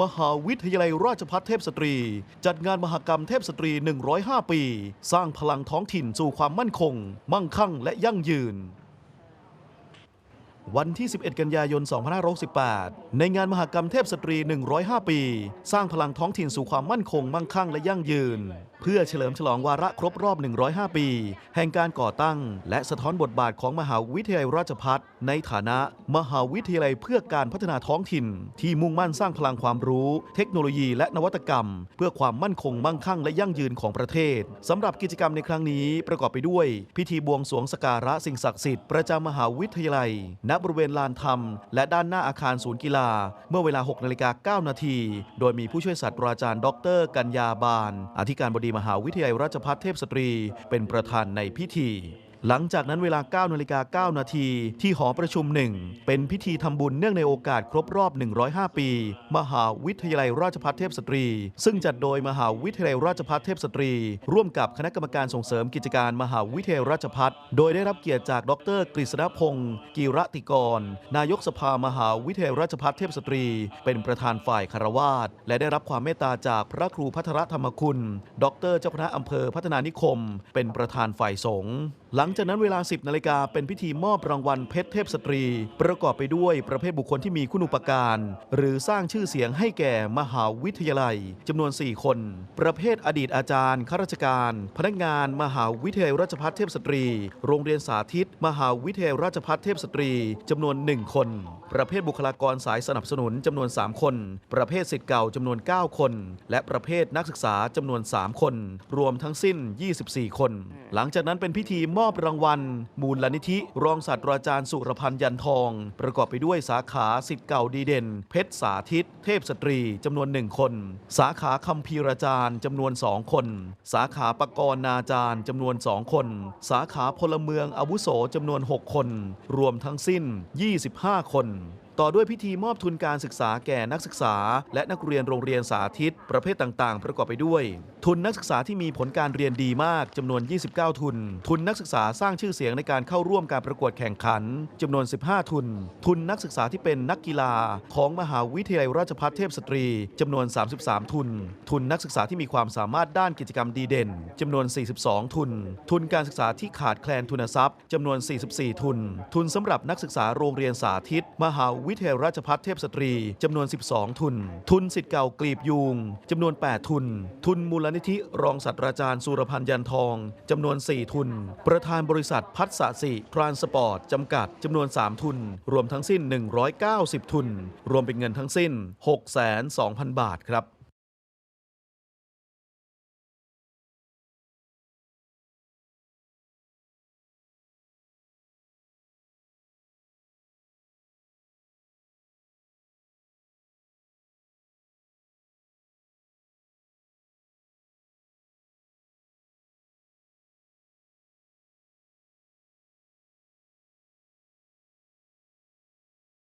มหาวิทยาลัยราชภัฏเทพสตรี จัดงานมหกรรมเทพสตรี 105 ปี สร้างพลังท้องถิ่นสู่ความมั่นคง มั่งคั่งและยั่งยืน วันที่ 11 กันยายน 2568 ในงานมหกรรมเทพสตรี 105 ปี สร้างพลังท้องถิ่นสู่ความมั่นคง มั่งคั่งและยั่งยืนเพื่อเฉลิมฉลองวาระครบรอบ 105 ปี แห่งการก่อตั้ง และสะท้อนบทบาทของมหาวิทยาลัยราชภัฏในฐานะ มหาวิทยาลัยเพื่อการพัฒนาท้องถิ่น ที่มุ่งมั่นสร้างพลังความรู้ เทคโนโลยีและนวัตกรรม เพื่อความมั่นคงมั่งคั่งและยั่งยืนของประเทศสำหรับกิจกรรมในครั้งนี้ประกอบไปด้วย พิธีบวงสรวงสการะสิ่งศักดิ์สิทธิ์ประจำมหาวิทยาลัย ณบริเวณลานธรรม และด้านหน้าอาคารศูนย์กีฬา เมื่อเวลา6นาฬิกา9นาทีโดยมีผู้ช่วยศาสตราจารย์ ดร กัญญาบานอธิการบดีมหาวิทยาลัยราชภัฏเทพสตรี เป็นประธานในพิธี หลังจากนั้นเวลา9นาฬิกา9นาทีที่หอประชุมหนึ่งเป็นพิธีทำบุญเนื่องในโอกาสครบรอบ 105 ปี มหาวิทยาลัยราชภัฏเทพสตรี ซึ่งจัดโดยมหาวิทยาลัยราชภัฏเทพสตรี ร่วมกับคณะกรรมการส่งเสริมกิจการมหาวิทยาลัยราชภัฏโดยได้รับเกียรติจากดรกฤษณพงศ์กีรติกร นายกสภามหาวิทยาลัยราชภัฏเทพสตรี เป็นประธานฝ่ายคารวาสและได้รับความเมตตาจากพระครูพัทรธรรมคุณ ดรเจ้าคณะอำเภอพัฒนานิคม เป็นประธานฝ่ายสงฆ์หลังจากนั้นเวลา 10 นาฬิกาเป็นพิธีมอบรางวัลเพชรเทพสตรี ประกอบไปด้วยประเภทบุคคลที่มีคุณูปการ หรือสร้างชื่อเสียงให้แก่มหาวิทยาลัยจำนวน 4 คน ประเภทอดีตอาจารย์ข้าราชการ พนักงาน มหาวิทยาลัยราชภัฏเทพสตรี โรงเรียนสาธิต มหาวิทยาลัยราชภัฏเทพสตรีจำนวน 1 คน ประเภทบุคลากรสายสนับสนุนจำนวน 3 คน ประเภทสิทธิ์เก่าจำนวน 9 คน และประเภทนักศึกษาจำนวน 3 คน รวมทั้งสิ้น 24 คน หลังจากนั้นเป็นพิธีมอบรางวัล มูลนิธิ รองศาสตราจารย์สุรพันธ์ยันทอง ประกอบไปด้วยสาขาสิทธิ์เก่าดีเด่น เพชรสาธิต เทพสตรีจำนวนหนึ่งคน สาขาคัมภีราจารย์จำนวนสองคน สาขาปกรณาจารย์จำนวนสองคน สาขาพลเมืองอาวุโสจำนวน 6 คน รวมทั้งสิ้น 25 คน ต่อด้วยพิธีมอบทุนการศึกษาแก่นักศึกษา และนักเรียนโรงเรียนสาธิต ประเภทต่างๆ ประกอบไปด้วย ทุนนักศึกษาที่มีผลการเรียนดีมากจำนวน 29 ทุน ทุนนักศึกษาสร้างชื่อเสียงในการเข้าร่วมการประกวดแข่งขันจำนวน 15 ทุน ทุนนักศึกษาที่เป็นนักกีฬาของมหาวิทยาลัยราชภัฏเทพสตรีจำนวน 33 ทุน ทุนนักศึกษาที่มีความสามารถด้านกิจกรรมดีเด่นจำนวน 42 ทุน ทุนการศึกษาที่ขาดแคลนทุนทรัพย์จำนวน 44 ทุน ทุนสำหรับนักศึกษาโรงเรียนสาธิต มหาวิทยาลัยราชพัฒเทพสตรีจำนวน 12 ทุน ทุนสิทธิ์เก่ากลีบยูงจำนวน 8 ทุน ทุนมูลนิธิรองศาสตราจารย์สุรพันธ์ยันทองจำนวน 4 ทุน ประธานบริษัทพัฒสสิทรานสปอร์ตจำกัดจำนวน 3 ทุน รวมทั้งสิ้น 190 ทุน รวมเป็นเงินทั้งสิ้น 6 2 0 0 0บาทครับ